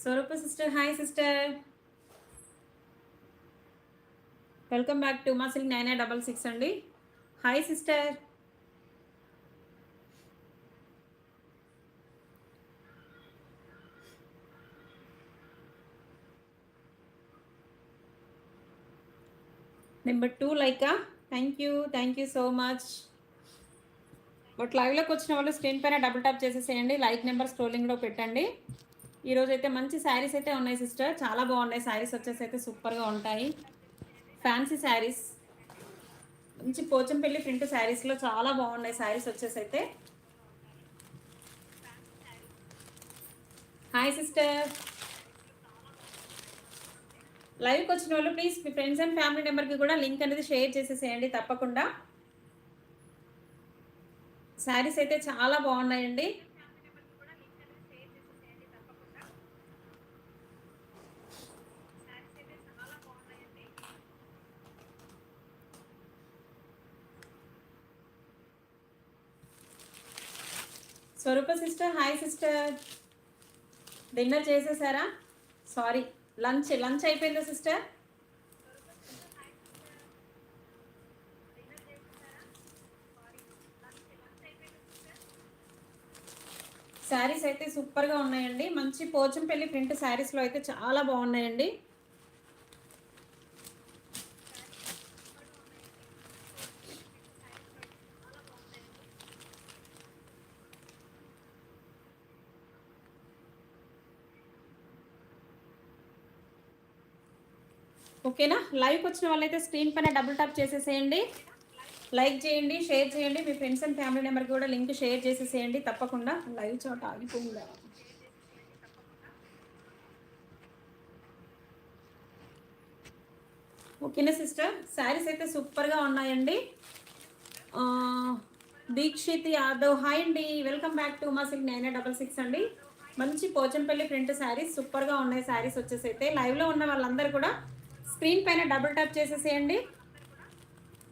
Swaroopa sister hi sister welcome back to మా silk nine double six అండి. Hi sister number two Lyca thank you thank you so much but లైవ్లోకి వచ్చిన వాళ్ళు screen పైన double tap చేసేసేయండి. Like number స్క్రోలింగ్లో పెట్టండి. ఈరోజు అయితే మంచి శారీస్ అయితే ఉన్నాయి సిస్టర్. చాలా బాగున్నాయి. శారీస్ వచ్చేసి అయితే సూపర్గా ఉంటాయి. ఫ్యాన్సీ శారీస్. మంచి పోచంపల్లి ప్రింట్ శారీస్లో చాలా బాగున్నాయి శారీస్ వచ్చేసి అయితే. హాయ్ సిస్టర్ లైవ్కి వచ్చిన వాళ్ళు ప్లీజ్ మీ ఫ్రెండ్స్ అండ్ ఫ్యామిలీ నెంబర్కి కూడా లింక్ అనేది షేర్ చేసేసేయండి తప్పకుండా. శారీస్ అయితే చాలా బాగున్నాయండి. Swaroopa sister hi sister. Dinner చేసేసారా? Sorry lunch lunch అయిపోయిందా సిస్టర్? శారీస్ అయితే సూపర్గా ఉన్నాయండి. మంచి పోచంపల్లి ప్రింట్ శారీస్లో అయితే చాలా బాగున్నాయండి. ఓకేనా? లైవ్కి వచ్చిన వాళ్ళైతే స్క్రీన్ పైన డబుల్ టాప్ చేసేసేయండి. లైక్ చేయండి షేర్ చేయండి. మీ ఫ్రెండ్స్ అండ్ ఫ్యామిలీ నెంబర్కి కూడా లింక్ షేర్ చేసేసేయండి. తప్పకుండా లైవ్ చోట ఆగిపోయిందా? ఓకేనా సిస్టర్? శారీస్ అయితే సూపర్గా ఉన్నాయండి. దీక్షిత్ యాదవ్. హాయ్ అండి. వెల్కమ్ బ్యాక్ టు మా సిక్ నైన్ డబల్ సిక్స్ అండి. మంచి పోచంపల్లి ప్రింట్ శారీస్ సూపర్గా ఉన్నాయి శారీస్ వచ్చేసి అయితే. లైవ్లో ఉన్న వాళ్ళందరూ కూడా స్క్రీన్ పైన డబుల్ ట్యాప్ చేసేసేయండి.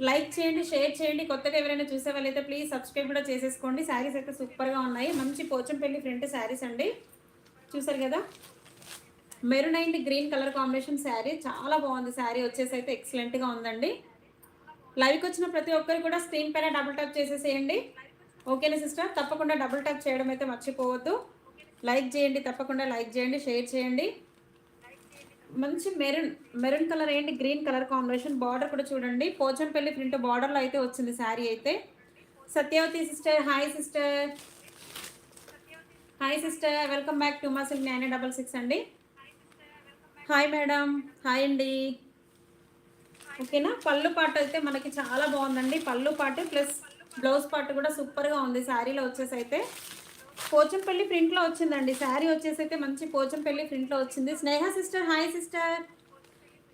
లైక్ చేయండి షేర్ చేయండి. కొత్తగా ఎవరైనా చూసే వాళ్ళైతే ప్లీజ్ సబ్స్క్రైబ్ కూడా చేసేసుకోండి. శారీస్ అయితే సూపర్గా ఉన్నాయి. మంచి పోచంపల్లి ఫ్రంట్ శారీస్ అండి. చూసారు కదా? Maroon and green colour combination sari చాలా బాగుంది శారీ వచ్చేసి అయితే ఎక్సలెంట్గా ఉందండి. లైవ్కి వచ్చిన ప్రతి ఒక్కరు కూడా స్క్రీన్ పైన డబుల్ ట్యాప్ చేసేసేయండి. ఓకేనా సిస్టర్? తప్పకుండా డబుల్ ట్యాప్ చేయడం అయితే మర్చిపోవద్దు. లైక్ చేయండి తప్పకుండా లైక్ చేయండి షేర్ చేయండి. మంచి మెరూన్ మెరూన్ కలర్ ఏంటి? Green colour combination. బార్డర్ కూడా చూడండి. పోచంపల్లి ప్రింట్ బార్డర్లో అయితే వచ్చింది శారీ అయితే. Satyavathi sister hi sister. Hi sister welcome back to మా సిల్క్ నైన్ డబల్ సిక్స్ అండి. Hi madam. హాయ్ అండి. ఓకేనా? పళ్ళు పాటు అయితే మనకి చాలా బాగుందండి. పళ్ళు పాటు ప్లస్ బ్లౌజ్ పాటు కూడా సూపర్గా ఉంది శారీలో వచ్చేసి అయితే. పోచంపల్లి ప్రింట్లో వచ్చిందండి. శారీ వచ్చేసి అయితే మంచి పోచంపల్లి ప్రింట్లో వచ్చింది. Sneha sister hi sister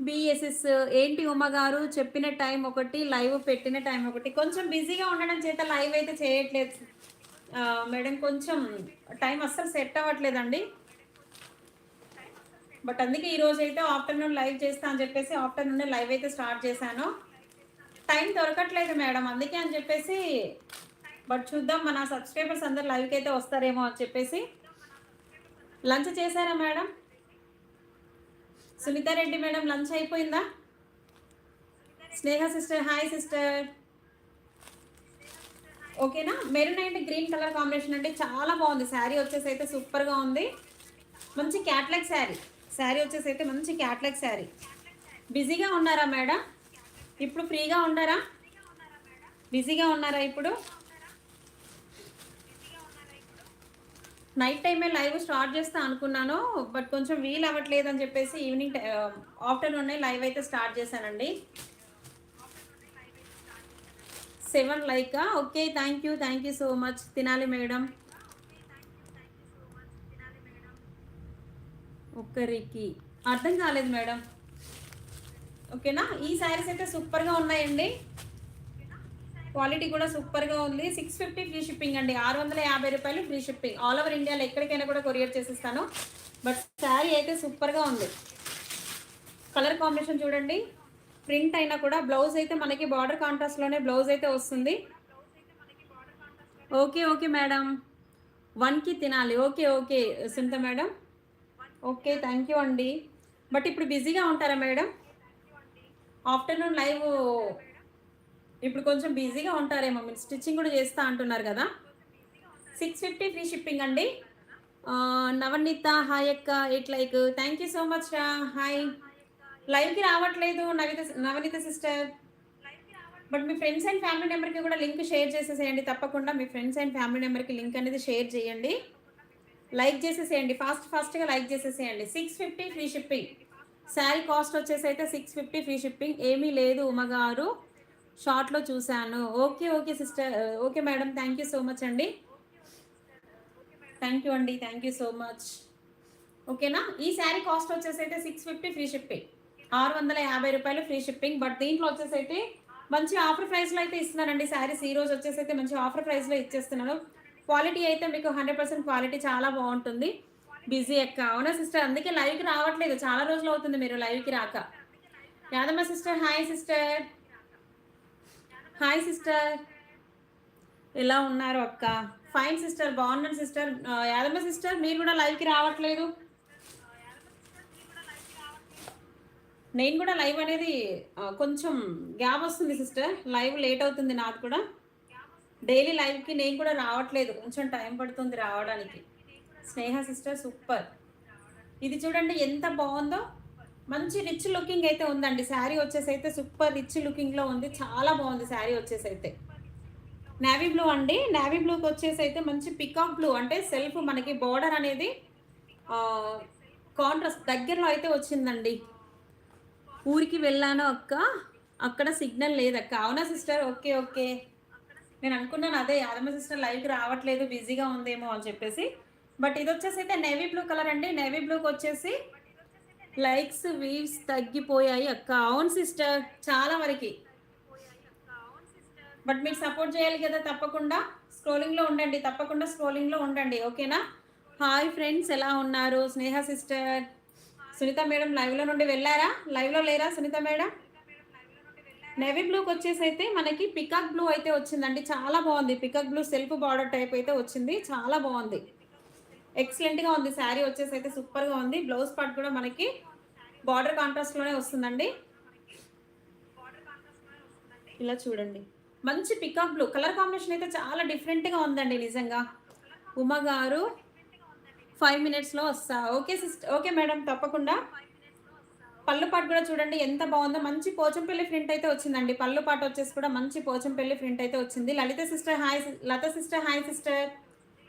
B S S ఏంటి ఉమ గారు? చెప్పిన టైం ఒకటి లైవ్ పెట్టిన టైం ఒకటి. కొంచెం బిజీగా ఉండడం చేత లైవ్ అయితే చేయట్లేదు. మేడం కొంచెం టైం అస్సలు సెట్ అవ్వట్లేదండి. బట్ అందుకే ఈరోజు అయితే ఆఫ్టర్నూన్ లైవ్ చేస్తా అని చెప్పేసి ఆఫ్టర్నూన్ లైవ్ అయితే స్టార్ట్ చేశాను. టైం దొరకట్లేదు మేడం అందుకే అని చెప్పేసి బట్ చూద్దాం మన సబ్స్క్రైబర్స్ అందరు లైవ్కి అయితే వస్తారేమో అని చెప్పేసి. లంచ్ చేశారా మేడం? సునీతారెడ్డి మేడం లంచ్ అయిపోయిందా? Sneha sister hi sister. ఓకేనా? Maroon and green colour combination అంటే చాలా బాగుంది. శారీ వచ్చేసి అయితే సూపర్గా ఉంది. మంచి క్యాట్లాగ్ శారీ. శారీ వచ్చేసి అయితే మంచి క్యాట్లాగ్ శారీ. బిజీగా ఉన్నారా మేడం? ఇప్పుడు ఫ్రీగా ఉన్నారా? బిజీగా ఉన్నారా ఇప్పుడు? నైట్ టైమే లైవ్ స్టార్ట్ చేస్తా అనుకున్నాను బట్ కొంచెం వీలు అవ్వట్లేదు అని చెప్పేసి ఈవినింగ్ ఆఫ్టర్నూన్ లైవ్ అయితే స్టార్ట్ చేశానండి. Seven like okay thank you thank you so much. తినాలి మేడం. ఒక్కరికి. అర్థం కాలేదు మేడం. ఓకేనా? ఈ శారీస్ అయితే సూపర్గా ఉన్నాయండి. క్వాలిటీ కూడా సూపర్గా ఉంది. సిక్స్ ఫిఫ్టీ ఫ్రీ షిప్పింగ్ అండి. ఆరు వందల యాభై రూపాయలు ఫ్రీ షిప్పింగ్. ఆల్ ఓవర్ ఇండియాలో ఎక్కడికైనా కూడా కొరియర్ చేసిస్తాను. బట్ శారీ అయితే సూపర్గా ఉంది. కలర్ కాంబినేషన్ చూడండి. ప్రింట్ అయినా కూడా బ్లౌజ్ అయితే మనకి బార్డర్ కాంట్రాస్ట్లోనే బ్లౌజ్ అయితే వస్తుంది. Okay okay madam. వన్కి తినాలి. Okay okay. Sunitha madam. Okay thank you అండి. బట్ ఇప్పుడు బిజీగా ఉంటారా మేడం? ఆఫ్టర్నూన్ లైవ్ ఇప్పుడు కొంచెం బిజీగా ఉంటారేమో మీరు స్టిచ్చింగ్ కూడా చేస్తా అంటున్నారు కదా. సిక్స్ ఫిఫ్టీ ఫ్రీ షిప్పింగ్ అండి. నవనీత హాయ్ అక్క it like thank you so much రా. హాయ్ లైవ్కి రావట్లేదు నవిత నవనీత సిస్టర్ బట్ మీ ఫ్రెండ్స్ అండ్ ఫ్యామిలీ నెంబర్కి కూడా లింక్ షేర్ చేసేసేయండి. తప్పకుండా మీ ఫ్రెండ్స్ అండ్ ఫ్యామిలీ నెంబర్కి లింక్ అనేది షేర్ చేయండి. లైక్ చేసేసేయండి. ఫాస్ట్ ఫాస్ట్గా లైక్ చేసేసేయండి. Six fifty free shipping sari cost వచ్చేసి అయితే సిక్స్ ఫిఫ్టీ ఫ్రీ షిప్పింగ్ ఏమీ లేదు ఉమగారు. షార్ట్లో చూశాను. Okay okay sister. Okay madam thank you so much అండి. థ్యాంక్ యూ అండి థ్యాంక్ యూ సో మచ్. ఓకేనా? ఈ శారీ కాస్ట్ వచ్చేసి అయితే సిక్స్ ఫిఫ్టీ ఫ్రీ షిప్పింగ్ ఆరు వందల యాభై రూపాయలు ఫ్రీ షిప్పింగ్ బట్ దీంట్లో వచ్చేసి అయితే మంచి ఆఫర్ ప్రైస్లో అయితే ఇస్తున్నారండి శారీస్. ఈ రోజు వచ్చేసి అయితే మంచి ఆఫర్ ప్రైస్లో ఇచ్చేస్తున్నాను క్వాలిటీ అయితే మీకు హండ్రెడ్ పర్సెంట్ క్వాలిటీ చాలా బాగుంటుంది. బిజీ ఎక్క అవునా సిస్టర్? అందుకే లైవ్కి రావట్లేదు. చాలా రోజులు అవుతుంది మీరు లైవ్కి రాక. Yadamma sister hi sister. Hi sister ఎలా ఉన్నారు అక్క? ఫైన్ సిస్టర్ బాగున్నాను సిస్టర్ యాదమ్మ సిస్టర్ మీరు కూడా లైవ్కి రావట్లేదు. నేను కూడా లైవ్ అనేది కొంచెం గ్యాప్ వస్తుంది సిస్టర్ లైవ్ లేట్ అవుతుంది నాకు కూడా. డైలీ లైవ్కి నేను కూడా రావట్లేదు. కొంచెం టైం పడుతుంది రావడానికి. స్నేహ సిస్టర్ సూపర్ ఇది చూడండి ఎంత బాగుందో. మంచి రిచ్ లుకింగ్ అయితే ఉందండి. శారీ వచ్చేసి అయితే సూపర్ రిచ్ లుకింగ్లో ఉంది. చాలా బాగుంది శారీ వచ్చేసి అయితే నావీ బ్లూ అండి. నేవీ బ్లూకి వచ్చేసి అయితే మంచి పికాక్ బ్లూ అంటే సెల్ఫ్ మనకి బోర్డర్ అనేది కాంట్రాస్ట్ దగ్గరలో అయితే వచ్చిందండి. ఊరికి వెళ్ళాను అక్క? అక్కడ సిగ్నల్ లేదక్క. అవునా సిస్టర్ ఓకే ఓకే. నేను అనుకున్నాను అదే. యాదమ్మ సిస్టర్ లైవ్కి రావట్లేదు. బిజీగా ఉందేమో అని చెప్పేసి. బట్ ఇది వచ్చేసి అయితే నేవీ బ్లూ కలర్ అండి నేవీ బ్లూకి వచ్చేసి లైక్స్ వీవ్స్ తగ్గిపోయాయి అక్క. అవును సిస్టర్ చాలా వరకు. బట్ మీరు సపోర్ట్ చేయాలి కదా తప్పకుండా. స్క్రోలింగ్లో ఉండండి తప్పకుండా స్క్రోలింగ్లో ఉండండి. ఓకేనా? హాయ్ ఫ్రెండ్స్ ఎలా ఉన్నారు? స్నేహ సిస్టర్. సునీత మేడం లైవ్లో నుండి వెళ్ళారా? లైవ్లో లేరా సునీత మేడం? నేవీ బ్లూకి వచ్చేసి అయితే మనకి పికాక్ బ్లూ అయితే వచ్చిందండి. చాలా బాగుంది. Peacock blue self border type అయితే వచ్చింది. చాలా బాగుంది. ఎక్సలెంట్గా ఉంది. శారీ వచ్చేసి అయితే సూపర్గా ఉంది. బ్లౌజ్ పార్ట్ కూడా మనకి బార్డర్ కాంట్రాస్ట్లోనే వస్తుందండి. ఇలా చూడండి. మంచి పికాక్ బ్లూ. కలర్ కాంబినేషన్ అయితే చాలా డిఫరెంట్గా ఉందండి నిజంగా. ఉమ గారు ఫైవ్ మినిట్స్లో వస్తా. ఓకే సిస్టర్ ఓకే మేడం తప్పకుండా. పళ్ళు పాటు కూడా చూడండి ఎంత బాగుందో. మంచి పోచంపల్లి ప్రింట్ అయితే వచ్చిందండి. పళ్ళు పాటు వచ్చేసి కూడా మంచి పోచంపల్లి ప్రింట్ అయితే వచ్చింది. Lalitha sister hi C- Latha sister hi sister.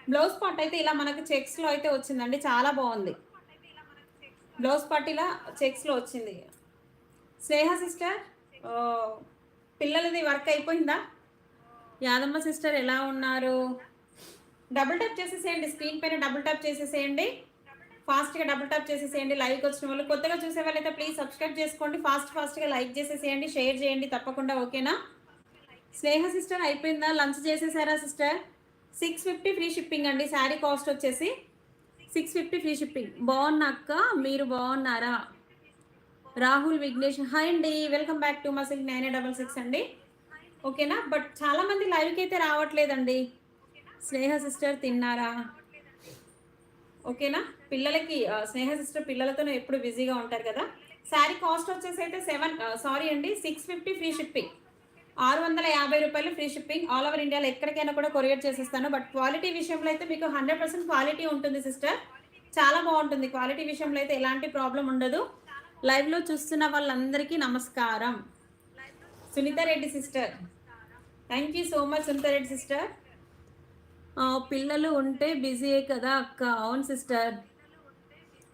Blouse part అయితే ఇలా మనకి చెక్స్లో అయితే వచ్చిందండి చాలా బాగుంది. బ్లౌజ్ పార్ట్ ఇలా చెక్స్లో వచ్చింది. స్నేహ సిస్టర్ పిల్లలది వర్క్ అయిపోయిందా? యాదమ్మ సిస్టర్ ఎలా ఉన్నారు? డబుల్ ట్యాప్ చేసేసేయండి స్క్రీన్ పైన డబుల్ ట్యాప్ చేసేసేయండి. ఫాస్ట్గా డబుల్ ట్యాప్ చేసేసేయండి లైక్ వచ్చిన వాళ్ళు. కొత్తగా చూసే వాళ్ళైతే ప్లీజ్ సబ్స్క్రైబ్ చేసుకోండి ఫాస్ట్ ఫాస్ట్గా లైక్ చేసేసేయండి షేర్ చేయండి తప్పకుండా ఓకేనా? స్నేహ సిస్టర్ అయిపోయిందా? Lunch చేసేసారా sister? Six fifty free shipping అండి. శారీ కాస్ట్ వచ్చేసి సిక్స్ ఫిఫ్టీ ఫ్రీ షిప్పింగ్ బాగున్నా అక్క? మీరు బాగున్నారా? రాహుల్ విఘ్నేష్. హాయ్ అండి. వెల్కమ్ బ్యాక్ టు మసిల్ నైన్ డబల్ సిక్స్ అండి. ఓకేనా? బట్ చాలా మంది లైవ్కి అయితే రావట్లేదండి. స్నేహ సిస్టర్ తిన్నారా? ఓకేనా? పిల్లలకి స్నేహ సిస్టర్ పిల్లలతో ఎప్పుడు బిజీగా ఉంటారు కదా. శారీ కాస్ట్ వచ్చేసి అయితే సెవెన్ సారీ అండి సిక్స్ ఫిఫ్టీ ఫ్రీ షిప్పింగ్ ఆరు వందల యాభై రూపాయలు ఫ్రీ షిప్పింగ్ ఆల్ ఓవర్ ఇండియాలో ఎక్కడికైనా కూడా కొరియర్ చేసేస్తాను. బట్ క్వాలిటీ విషయంలో అయితే మీకు హండ్రెడ్ పర్సెంట్ క్వాలిటీ ఉంటుంది సిస్టర్. చాలా బాగుంటుంది క్వాలిటీ విషయంలో అయితే ఎలాంటి ప్రాబ్లం ఉండదు. లైవ్లో చూస్తున్న వాళ్ళందరికీ నమస్కారం. Sunitha Reddy sister. Thank you so much Sunitha Reddy sister. పిల్లలు ఉంటే బిజీయే కదా అక్క. అవును సిస్టర్.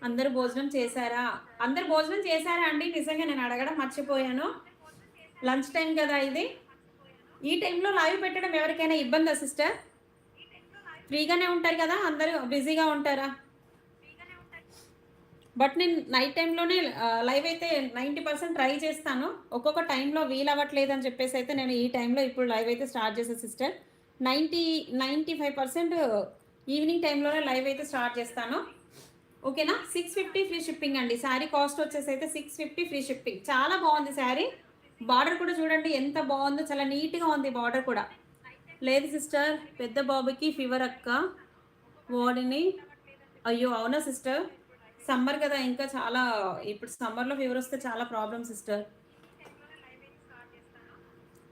అందరు భోజనం చేశారా? అందరు భోజనం చేశారా అండి? నిజంగా నేను అడగడం మర్చిపోయాను. లంచ్ టైం కదా ఇది? ఈ టైంలో లైవ్ పెట్టడం ఎవరికైనా ఇబ్బందా సిస్టర్? ఫ్రీగానే ఉంటారు కదా అందరూ బిజీగా ఉంటారా? బట్ నేను నైట్ టైంలోనే లైవ్ అయితే నైంటీ పర్సెంట్ ట్రై చేస్తాను. ఒక్కొక్క టైంలో వీల్ అవ్వట్లేదు అని చెప్పేసి అయితే నేను ఈ టైంలో ఇప్పుడు లైవ్ అయితే స్టార్ట్ చేసాను sister. Ninety ninety five percent evening టైంలోనే లైవ్ అయితే స్టార్ట్ చేస్తాను. ఓకేనా? సిక్స్ ఫిఫ్టీ ఫ్రీ షిప్పింగ్ అండి. శారీ కాస్ట్ వచ్చేసి అయితే సిక్స్ ఫిఫ్టీ ఫ్రీ షిప్పింగ్ చాలా బాగుంది శారీ. బార్డర్ కూడా చూడండి ఎంత బాగుందో చాలా నీట్గా ఉంది బార్డర్ కూడా. లేదు సిస్టర్ పెద్ద బాబుకి ఫీవర్ అక్క వాడిని. అయ్యో అవునా సిస్టర్? సమ్మర్ కదా ఇంకా చాలా ఇప్పుడు సమ్మర్లో ఫీవర్ వస్తే చాలా problem sister.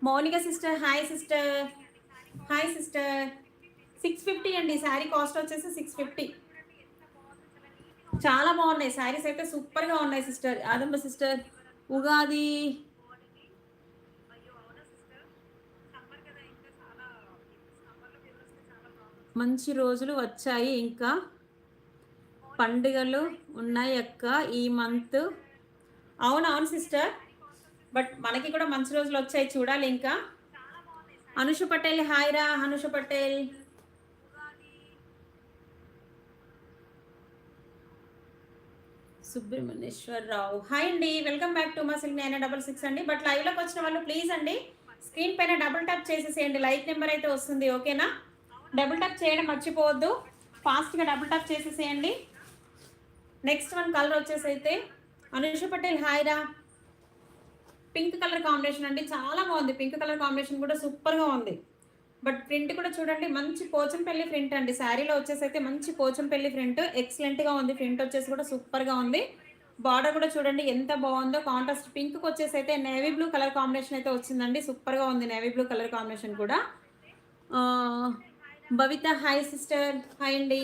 Mounika sister hi sister. Hi sister. Six fifty అండి శారీ కాస్ట్ వచ్చేసి సిక్స్ ఫిఫ్టీ. చాలా బాగున్నాయి శారీస్ అయితే సూపర్గా ఉన్నాయి సిస్టర్. అదమ్మ సిస్టర్ ఉగాది. మంచి రోజులు వచ్చాయి. ఇంకా పండుగలు ఉన్నాయి అక్క ఈ మంత్. అవునవును సిస్టర్? బట్ మనకి కూడా మంచి రోజులు వచ్చాయి చూడాలి ఇంకా. అనుష పటేల్ హాయ్ రా అనుష పటేల్. సుబ్రహ్మణ్యేశ్వరరావు. హాయ్ అండి వెల్కమ్ బ్యాక్ టు మా సిల్ నైన్ డబల్ సిక్స్ అండి. బట్ లైవ్లోకి వచ్చిన వాళ్ళు ప్లీజ్ అండి స్క్రీన్ పైన డబుల్ ట్యాప్ చేసేసేయండి. లైక్ నెంబర్ అయితే వస్తుంది ఓకేనా డబుల్ టప్ చేయడం మర్చిపోవద్దు. ఫాస్ట్గా డబుల్ టప్ చేసేసేయండి. నెక్స్ట్ వన్ కలర్ వచ్చేసి అయితే అనుష పటేల్ హాయిరా పింక్ కలర్ కాంబినేషన్ అండి. చాలా బాగుంది. పింక్ కలర్ కాంబినేషన్ కూడా సూపర్గా ఉంది. బట్ ప్రింట్ కూడా చూడండి మంచి పోచంపల్లి ప్రింట్ అండి. శారీలో వచ్చేసి అయితే మంచి పోచంపల్లి ప్రింట్ ఎక్సలెంట్గా ఉంది. ప్రింట్ వచ్చేసి కూడా సూపర్గా ఉంది. బార్డర్ కూడా చూడండి ఎంత బాగుందో కాంట్రాస్ట్ పింక్కి వచ్చేసి అయితే నేవీ బ్లూ కలర్ కాంబినేషన్ అయితే వచ్చిందండి. సూపర్గా ఉంది నేవీ బ్లూ కలర్ కాంబినేషన్ కూడా. భవిత హాయ్ సిస్టర్ హాయ్ అండి.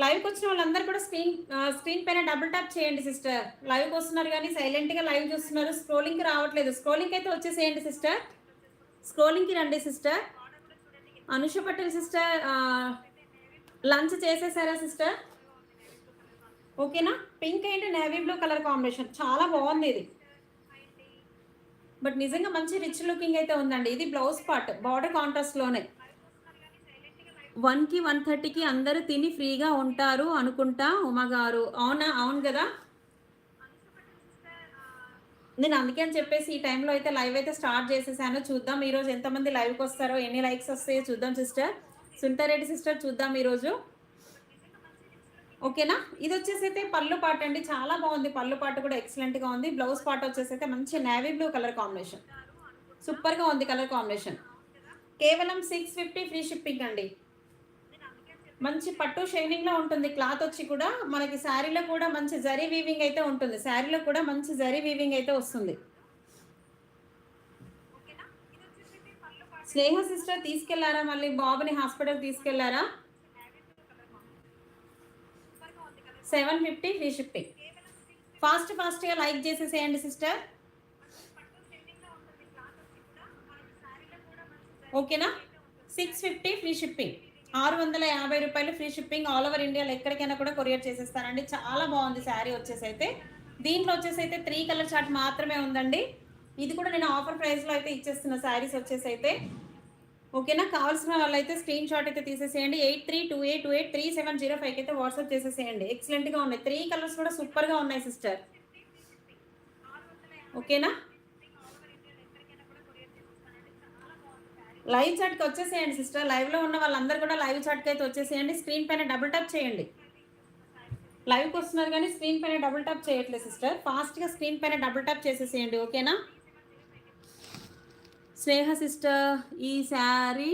లైవ్కి వచ్చిన వాళ్ళందరూ కూడా స్క్రీన్ స్క్రీన్ పైన డబుల్ ట్యాప్ చేయండి సిస్టర్ లైవ్కి వస్తున్నారు కానీ సైలెంట్గా లైవ్ చూస్తున్నారు. స్క్రోలింగ్కి రావట్లేదు. స్క్రోలింగ్ అయితే వచ్చేసేయండి సిస్టర్ స్క్రోలింగ్కి రండి sister Anusha Patel sister lunch చేసేసారా sister ఓకేనా pink and navy blue colour combination చాలా బాగుంది ఇది. బట్ నిజంగా మంచి రిచ్ లుకింగ్ అయితే ఉందండి. ఇది బ్లౌజ్ పార్ట్ బార్డర్ కాంట్రాస్ట్లోనే వన్కి వన్ థర్టీకి అందరూ తిని ఫ్రీగా ఉంటారు అనుకుంటా ఉమా గారు. అవునా? అవును కదా? నేను అందుకే అని చెప్పేసి ఈ టైంలో అయితే లైవ్ అయితే స్టార్ట్ చేసేసాను. చూద్దాం ఈరోజు ఎంతమంది లైవ్కి వస్తారో ఎన్ని లైక్స్ వస్తాయో చూద్దాం సిస్టర్ సుంటారెడ్డి సిస్టర్ చూద్దాం ఈరోజు. ఓకేనా ఇది వచ్చేసి అయితే పళ్ళు పాట అండి. చాలా బాగుంది. పళ్ళు పాట కూడా ఎక్సలెంట్గా ఉంది. బ్లౌజ్ పాట వచ్చేసి అయితే మంచి నేవీ బ్లూ కలర్ కాంబినేషన్ సూపర్గా ఉంది కలర్ కాంబినేషన్ కేవలం సిక్స్ ఫిఫ్టీ ఫ్రీ షిప్పింగ్ అండి. మంచి పట్టు షైనింగ్లో ఉంటుంది. క్లాత్ వచ్చి కూడా మనకి శారీలో కూడా మంచి జరీ వీవింగ్ అయితే ఉంటుంది. శారీలో కూడా మంచి జరీ వీవింగ్ అయితే వస్తుంది. స్నేహ సిస్టర్ తీసుకెళ్ళారా మళ్ళీ? బాబుని hospital తీసుకెళ్ళారా? Seven fifty free shipping fast ఫాస్ట్గా లైక్ చేసేసేయండి సిస్టర్. ఓకేనా? సిక్స్ ఫిఫ్టీ ఫ్రీ షిప్పింగ్ ఆరు వందల యాభై రూపాయలు ఫ్రీ షిప్పింగ్ ఆల్ ఓవర్ ఇండియాలో ఎక్కడికైనా కూడా కొరియర్ చేసేస్తానండి చాలా బాగుంది శారీ వచ్చేసి అయితే దీంట్లో వచ్చేసి అయితే త్రీ కలర్ చార్ట్ మాత్రమే ఉందండి. ఇది కూడా నేను ఆఫర్ ప్రైస్లో అయితే ఇచ్చేస్తున్న శారీస్ వచ్చేసి అయితే ఓకేనా? కావాల్సిన వాళ్ళైతే స్క్రీన్ షాట్ అయితే తీసేసేయండి. Eight three two eight two eight three seven zero ఫైవ్కి అయితే వాట్సాప్ చేసేసేయండి. ఎక్సలెంట్గా ఉన్నాయి. త్రీ కలర్స్ కూడా సూపర్గా ఉన్నాయి సిస్టర్ ఓకేనా? లైవ్ చాట్కి వచ్చేసేయండి సిస్టర్. లైవ్లో ఉన్న వాళ్ళందరూ కూడా లైవ్ చాట్కి అయితే వచ్చేసేయండి. స్క్రీన్ పైన డబుల్ ట్యాప్ చేయండి. లైవ్కి వస్తున్నారు కానీ స్క్రీన్ పైన డబుల్ ట్యాప్ చేయట్లేదు సిస్టర్. ఫాస్ట్గా స్క్రీన్ పైన డబుల్ ట్యాప్ చేసేసేయండి ఓకేనా? స్నేహ సిస్టర్ ఈ శారీ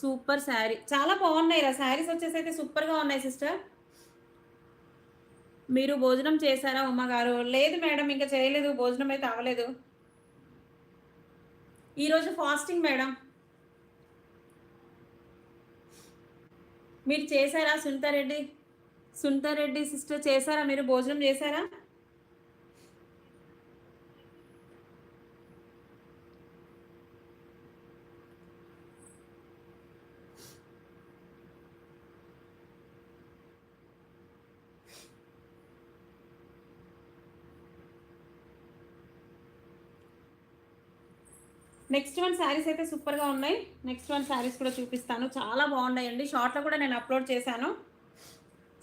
సూపర్ శారీ. చాలా బాగున్నాయి రా శారీస్ వచ్చేసి అయితే సూపర్గా ఉన్నాయి సిస్టర్. మీరు భోజనం చేశారా ఉమ్మగారు లేదు మేడం ఇంకా చేయలేదు. భోజనం అయితే అవ్వలేదు. ఈరోజు ఫాస్టింగ్ మేడం మీరు చేశారా సునీతారెడ్డి సునీతారెడ్డి సిస్టర్ చేశారా? మీరు భోజనం చేశారా? నెక్స్ట్ వన్ శారీస్ అయితే సూపర్గా ఉన్నాయి. నెక్స్ట్ వన్ శారీస్ కూడా చూపిస్తాను. చాలా బాగున్నాయండి. షార్ట్లో కూడా నేను అప్లోడ్ చేశాను.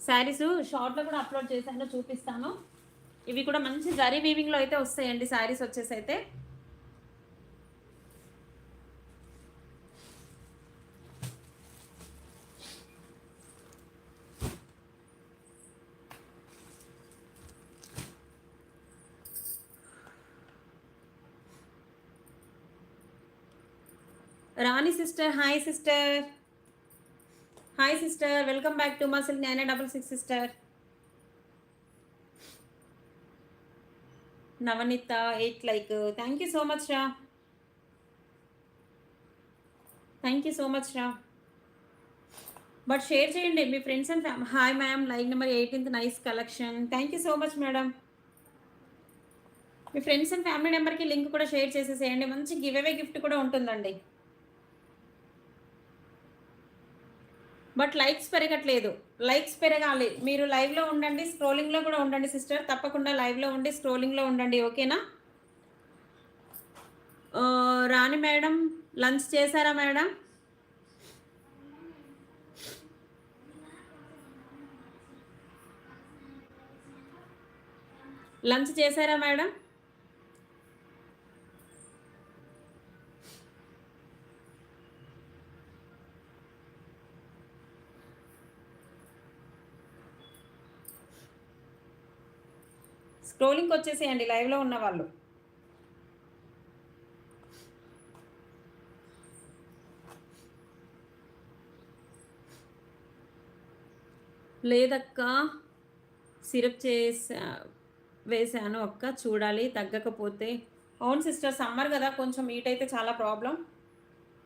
శారీస్ షార్ట్లో కూడా అప్లోడ్ చేశాను చూపిస్తాను. ఇవి కూడా మంచి జరీ వీవింగ్లో అయితే వస్తాయండి శారీస్ వచ్చేసి అయితే Rani sister hi sister. Hi sister welcome back to muscle nine double six sister. Navaneetha eight like. Thank you so much రా. థ్యాంక్ యూ సో మచ్ రా. బట్ షేర్ చేయండి మీ friends and family hi ma'am like number eighteenth nice collection thank you so much madam me friends and family నెంబర్కి link కూడా share చేసేసేయండి. మంచి give away gift కూడా ఉంటుందండి. But likes పెరగట్లేదు. Likes పెరగాలి. మీరు లైవ్లో ఉండండి స్క్రోలింగ్లో కూడా ఉండండి సిస్టర్. తప్పకుండా లైవ్లో ఉండి స్క్రోలింగ్లో ఉండండి ఓకేనా? రాణి మేడం లంచ్ చేశారా మేడం? లంచ్ చేశారా మేడం? స్క్రోలింగ్కి వచ్చేసేయండి లైవ్లో ఉన్న వాళ్ళు. లేదక్క సిరప్ చేసా వేసాను అక్క చూడాలి తగ్గకపోతే. అవును సిస్టర్ సమ్మర్ కదా కొంచెం హీట్ అయితే చాలా problem.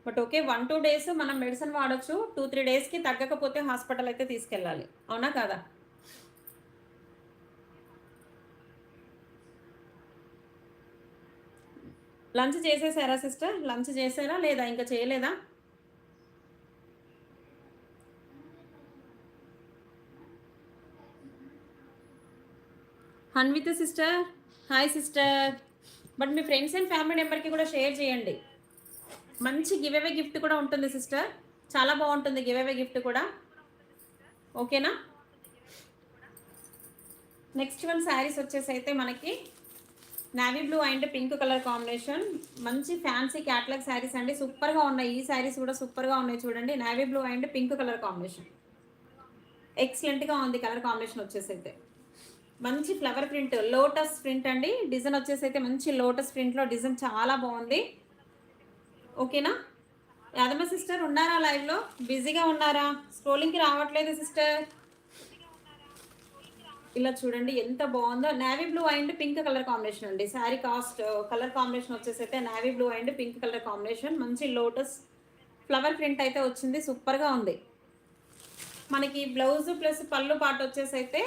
But okay one two days మనం మెడిసిన్ వాడచ్చు టూ త్రీ డేస్కి తగ్గకపోతే హాస్పిటల్ అయితే తీసుకెళ్ళాలి. అవునా కదా? లంచ్ చేసేసారా సిస్టర్? లంచ్ చేసారా లేదా? ఇంకా చేయలేదా? Hanvitha sister. Hi sister. But me friends and family మెంబర్కి కూడా షేర్ చేయండి. మంచి గివ్ అవే గిఫ్ట్ కూడా ఉంటుంది సిస్టర్. చాలా బాగుంటుంది గివ్ అవే గిఫ్ట్ కూడా. ఓకేనా? నెక్స్ట్ వన్ శారీస్ వచ్చేసి అయితే మనకి navy blue and pink colour combination. మంచి ఫ్యాన్సీ క్యాట్లాగ్ శారీస్ అండి. సూపర్గా ఉన్నాయి ఈ శారీస్ కూడా సూపర్గా ఉన్నాయి చూడండి. Navy blue and pink colour combination. ఎక్సలెంట్గా ఉంది కలర్ కాంబినేషన్ వచ్చేసి అయితే మంచి ఫ్లవర్ ప్రింట్ లోటస్ ప్రింట్ అండి. డిజైన్ వచ్చేసి అయితే మంచి లోటస్ ప్రింట్లో డిజైన్ చాలా బాగుంది. ఓకేనా? యాదమ్మ సిస్టర్ ఉన్నారా లైవ్లో? బిజీగా ఉన్నారా? స్క్రోలింగ్కి రావట్లేదు సిస్టర్? ఇలా చూడండి ఎంత బాగుందో. Navy blue and pink colour combination అండి. శారీ కాస్ట్ కలర్ కాంబినేషన్ వచ్చేసి అయితే navy blue and pink colour combination మంచి లోటస్ ఫ్లవర్ ప్రింట్ అయితే వచ్చింది. సూపర్గా ఉంది. మనకి బ్లౌజ్ ప్లస్ పళ్ళు పాట వచ్చేసి అయితే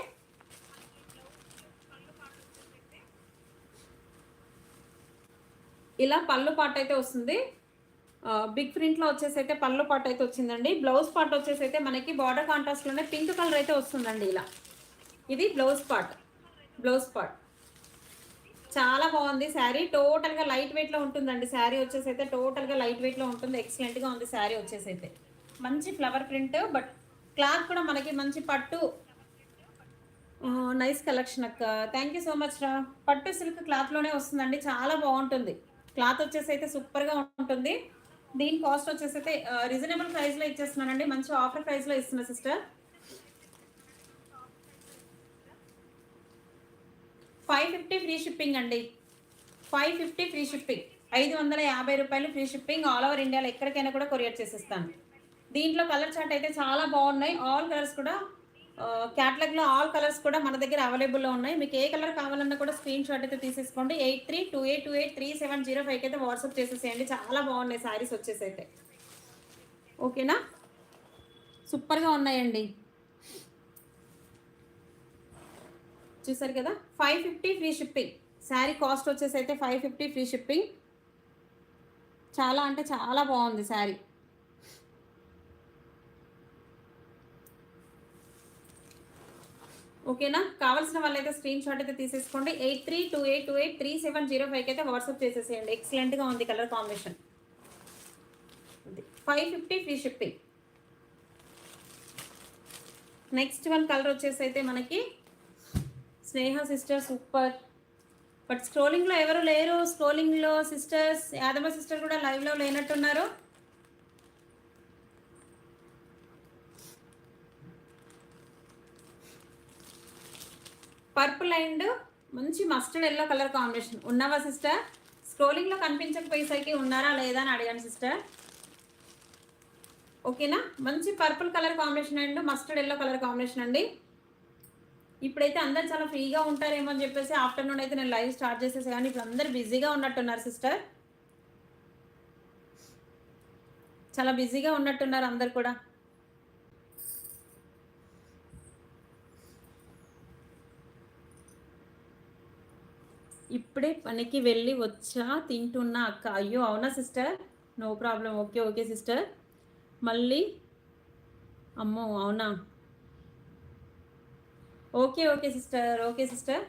ఇలా పళ్ళు పాట అయితే వస్తుంది. బిగ్ ప్రింట్లో వచ్చేసి అయితే పళ్ళు పాట అయితే వచ్చిందండి. బ్లౌజ్ పాట వచ్చేసి అయితే మనకి బార్డర్ కాంట్రాస్ట్లోనే పింక్ కలర్ అయితే వస్తుందండి ఇలా. ఇది బ్లౌజ్ పార్ట్. Blouse part. చాలా బాగుంది శారీ. టోటల్గా లైట్ వెయిట్లో ఉంటుందండి శారీ వచ్చేసి అయితే టోటల్గా లైట్ వెయిట్లో ఉంటుంది. ఎక్సలెంట్గా ఉంది శారీ వచ్చేసి అయితే మంచి ఫ్లవర్ ప్రింట్ బట్ క్లాత్ కూడా మనకి మంచి పట్టు. నైస్ కలెక్షన్ అక్క. థ్యాంక్ యూ సో మచ్ రా. పట్టు సిల్క్ క్లాత్లోనే వస్తుందండి. చాలా బాగుంటుంది. క్లాత్ వచ్చేసి అయితే సూపర్గా ఉంటుంది. దీని కాస్ట్ వచ్చేసి అయితే రీజనబుల్ ప్రైస్లో ఇచ్చేస్తున్నానండి. మంచి ఆఫర్ ప్రైస్లో ఇస్తున్నా sister. Five fifty free shipping అండి. Five fifty free shipping. ఐదు వందల యాభై రూపాయలు ఫ్రీ షిప్పింగ్ ఆల్ ఓవర్ ఇండియాలో ఎక్కడికైనా కూడా కొరియర్ చేసేస్తాను. దీంట్లో కలర్ చార్ట్ అయితే చాలా బాగున్నాయి. ఆల్ కలర్స్ కూడా క్యాటలాగ్లో ఆల్ కలర్స్ కూడా మన దగ్గర అవైలబుల్లో ఉన్నాయి. మీకు ఏ కలర్ కావాలన్నా కూడా స్క్రీన్ షాట్ అయితే తీసేసుకోండి. Eight three two eight two eight three seven zero ఫైవ్కి అయితే వాట్సాప్ చేసేసేయండి. చాలా బాగున్నాయి శారీస్ వచ్చేసి అయితే ఓకేనా? సూపర్గా ఉన్నాయండి. చూసారు కదా? Five fifty free shipping sari cost వచ్చేసి అయితే ఫైవ్ ఫిఫ్టీ ఫ్రీ షిప్పింగ్ చాలా అంటే చాలా బాగుంది శారీ ఓకేనా కావాల్సిన వాళ్ళైతే స్క్రీన్ షాట్ అయితే తీసేసుకోండి. Eight three two eight two eight three seven zero ఫైవ్కి అయితే వాట్సాప్ చేసేసేయండి. ఎక్సలెంట్గా ఉంది colour combination five fifty free shipping next one colour వచ్చేసి అయితే మనకి స్నేహ సిస్టర్ సూపర్. బట్ స్క్రోలింగ్లో ఎవరు లేరు. స్క్రోలింగ్లో సిస్టర్స్ యాదవ సిస్టర్ కూడా లైవ్లో లేనట్టున్నారు. పర్పుల్ అండ్ మంచి మస్టర్డ్ ఎల్లో కలర్ కాంబినేషన్. ఉన్నావా సిస్టర్? స్క్రోలింగ్లో కనిపించకపోయేసరికి ఉన్నారా లేదా అని అడిగాను సిస్టర్. ఓకేనా? మంచి purple colour combination and mustard yellow colour combination అండి. ఇప్పుడైతే అందరు చాలా ఫ్రీగా ఉంటారేమో అని చెప్పేసి ఆఫ్టర్నూన్ అయితే నేను లైవ్ స్టార్ట్ చేసేసి కానీ ఇప్పుడు అందరు బిజీగా ఉన్నట్టున్నారు సిస్టర్. చాలా బిజీగా ఉన్నట్టున్నారు అందరు కూడా. ఇప్పుడే పనికి వెళ్ళి వచ్చా తింటున్నా అక్క. అయ్యో అవునా sister? No problem. Okay okay sister. మళ్ళీ? అమ్మో అవునా? Okay okay sister okay sister.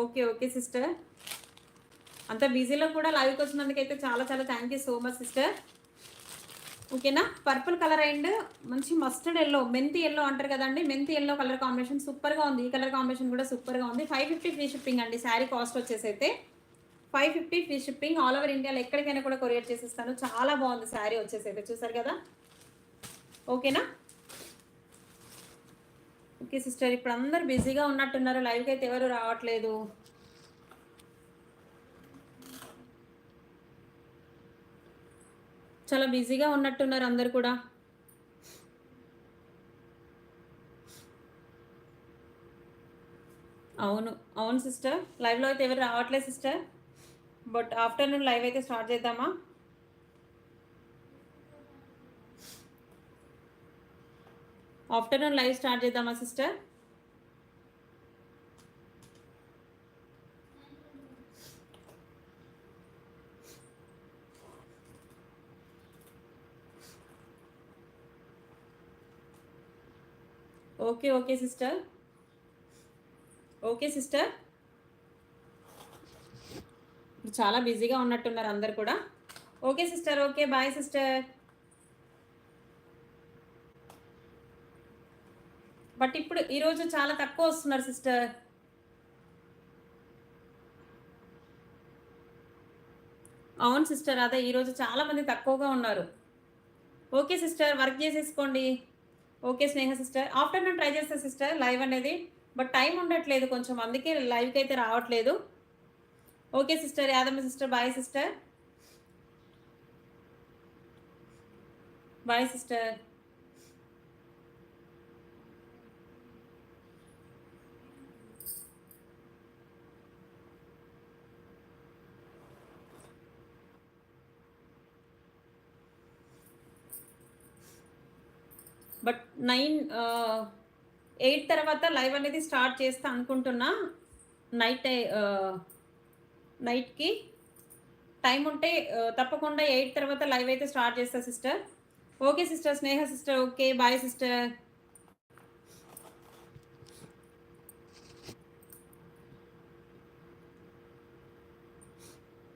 Okay okay sister. అంత బిజీలో కూడా లైవ్కి వచ్చినందుకైతే చాలా చాలా thank you so much sister ఓకేనా పర్పుల్ కలర్ అండ్ మంచి మస్టర్డ్ ఎల్లో మెంతి ఎల్లో అంటారు కదండి మెంతి ఎల్లో కలర్ కాంబినేషన్ సూపర్గా ఉంది. ఈ కలర్ కాంబినేషన్ కూడా సూపర్గా ఉంది. ఫైవ్ ఫిఫ్టీ ఫ్రీ షిప్పింగ్ అండి శారీ కాస్ట్ వచ్చేసి అయితే. Five fifty free shipping all over ఇండియాలో ఎక్కడికైనా కూడా కొరియర్ చేసేస్తాను. చాలా బాగుంది శారీ వచ్చేసి అయితే. చూసారు కదా? ఓకేనా? ఓకే సిస్టర్ ఇప్పుడు అందరు బిజీగా ఉన్నట్టున్నారు. లైవ్కి అయితే ఎవరు రావట్లేదు. చాలా బిజీగా ఉన్నట్టున్నారు అందరు కూడా. అవును అవును సిస్టర్. లైవ్లో అయితే ఎవరు రావట్లేదు సిస్టర్. బట్ ఆఫ్టర్నూన్ లైవ్ అయితే స్టార్ట్ చేద్దామా? ఆఫ్టర్నూన్ లైవ్ స్టార్ట్ చేద్దామా sister? Okay okay sister. Okay sister. చాలా బిజీగా ఉన్నట్టున్నారు అందరు కూడా. Okay sister. Okay bye sister but ఇప్పుడు ఈరోజు చాలా తక్కువ వస్తున్నారు సిస్టర్. అవును సిస్టర్ అదే ఈరోజు చాలా మంది తక్కువగా ఉన్నారు. ఓకే సిస్టర్ వర్క్ చేసేసుకోండి. Okay Sneha sister. Afternoon try చేస్తా సిస్టర్ లైవ్ అనేది. బట్ టైం ఉండట్లేదు కొంచెం అందుకే లైవ్కి అయితే రావట్లేదు. Okay sister Yadamma sister bye sister. Bye sister. But nine eight తర్వాత లైవ్ అనేది స్టార్ట్ చేస్తా అనుకుంటున్నా. నైట్ నైట్కి టైం ఉంటే తప్పకుండా ఎయిట్ తర్వాత లైవ్ అయితే స్టార్ట్ చేస్తా sister. Okay sister. Sneha sister okay. Bye sister.